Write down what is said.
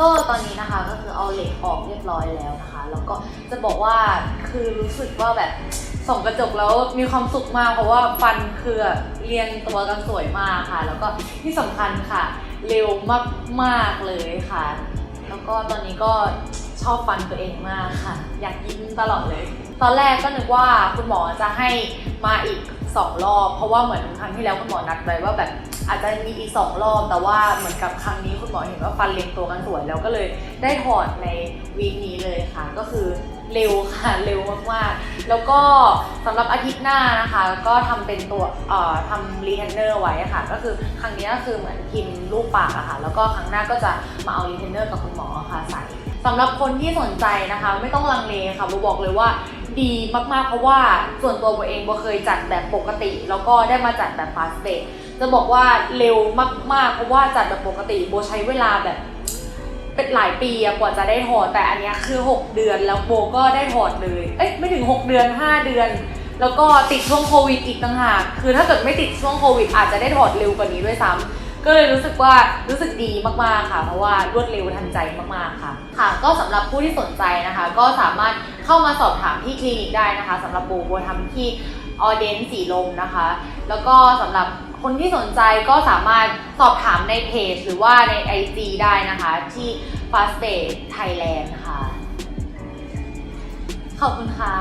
ก็ตอนนี้นะคะก็คือเอาเหล็กออกเรียบร้อยแล้วนะคะ แล้วก็จะบอกว่าคือรู้สึกว่าแบบส่องกระจกแล้วมีความสุขมากเพราะว่าฟันคือเรียงตัวกันสวยมากค่ะ แล้วก็ที่สำคัญค่ะ เร็วมากๆเลยค่ะ แล้วก็ตอนนี้ก็ชอบฟันตัวเองมากค่ะ อยากยิ้มตลอดเลย ตอนแรกก็นึกว่าคุณหมอจะให้มาอีก สองรอบ เพราะว่าเหมือนครั้งที่แล้วคุณหมอนัดไว้ว่าแบบอาจจะมีอีกสองรอบแต่ว่าเหมือนกับครั้งนี้คุณหมอเห็นว่าฟันเรียงตัวกันสวยแล้วก็เลยได้ถอดในวีคนี้เลยค่ะ ก็คือเร็วค่ะเร็วมากๆ แล้วก็สำหรับอาทิตย์หน้านะคะ ก็ทำเป็นตัวเอ่อทำรีเทนเนอร์ไว้ค่ะ ก็คือครั้งนี้ก็คือเหมือนพิมพ์รูปปากอะค่ะ แล้วก็ครั้งหน้าก็จะมาเอารีเทนเนอร์กับคุณหมอค่ะใส่สำหรับคนที่สนใจนะคะ ไม่ต้องลังเลค่ะโบบอกเลยว่า ดีมากๆ เพราะว่าส่วนตัวโบเองโบเคยจัดแบบปกติ แล้วก็ได้มาจัดแบบฟาสเ a จะบอกว่าเร็วมากๆ เพราะว่าจัดแบบปกติโบใช้เวลาแบบเป็นหลายปีอะกว่าจะได้ถอดแต่อันนี้คือ 6 เดือนแล้วโบก็ได้ถอดเลยเอ้ยไม่ถึง 6 เดือน 5 เดือน แล้วก็ติดช่วงโควิดอีกต่างหากคือถ้าเกิดไม่ติดช่วงโควิดอาจจะได้ถอดเร็วกว่านี้ด้วยซ้ำ ก็เลยรู้สึกว่ารู้สึกดีมากๆค่ะ เพราะว่ารวดเร็วทันใจมากๆค่ะ ค่ะ ก็สำหรับผู้ที่สนใจนะคะ ก็สามารถเข้ามาสอบถามที่คลินิกได้นะคะสำหรับโบโบทำที่ออเดนสีลมนะคะ แล้วก็สำหรับคนที่สนใจก็สามารถสอบถามในเพจ หรือว่าใน IG ได้นะคะที่ Fast Day Thailand ค่ะ ขอบคุณค่ะ